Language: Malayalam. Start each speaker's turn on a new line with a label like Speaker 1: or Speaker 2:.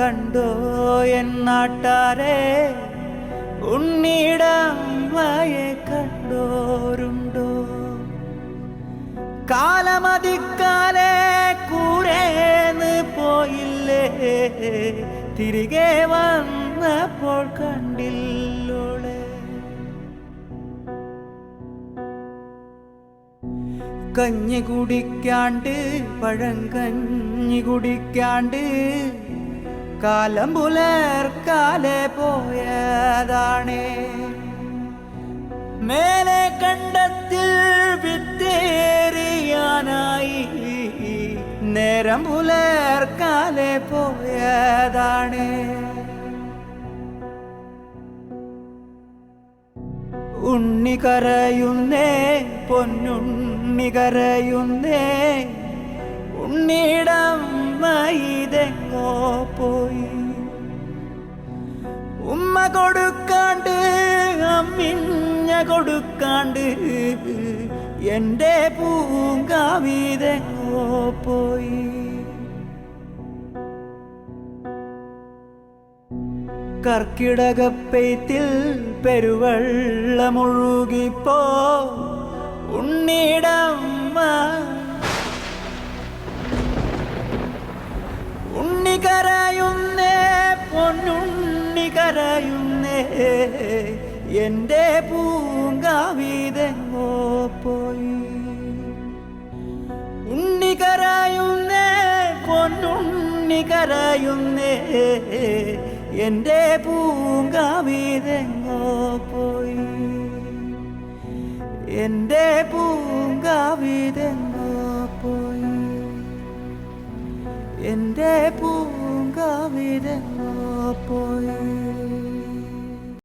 Speaker 1: കണ്ടോ എൻ നാട്ടാരെ? ഉണ്ണിടമ്മയെ കണ്ടോരുണ്ടോ? കാലമതിക്കാലെ കൂരേന്ന് പോയില്ലേ? തിരികെ വന്നപ്പോൾ കണ്ടില്ലോളെ? കഞ്ഞി കുടിക്കാണ്ട് പഴങ്കഞ്ഞി കുടിക്കാണ്ട് കാലം പുലർക്കാലെ പോയതാണേ. മേലെ കണ്ടത്തിൽ വിത്തേറിയാനായി. നേരം പുലർക്കാലെ പോയതാണേ. ഉണ്ണി കരയുന്നേ പൊന്നുണ്ണി കരയുന്നേ ഉണ്ണിടമ്മ മൈതെങ്ങോ പോയി. ഉമ്മ കൊടുക്കാണ്ട് അമ്മിഞ്ഞ കൊടുക്കാണ്ട് എന്റെ പൂങ്കാവിതെങ്ങോ പോയി. കർക്കിടകപ്പെയ്ത്തിൽ പെരുവെള്ളമൊഴുകിപ്പോ ഉണ്ണിടമ്മ കരയുന്നേ എന്റെ പൂങ്കാവിതെങ്ങോ പോയി. ഉണ്ണി കരയുന്നേ പൊന്നുണ്ണി കരയുന്നേ എന്റെ പൂങ്കാവിതെങ്ങോ പോയി. എന്റെ പൂങ്കാവിതെങ്ങോ പോയി. എന്റെ പൂങ്കാവിതെങ്ങോ പോയി.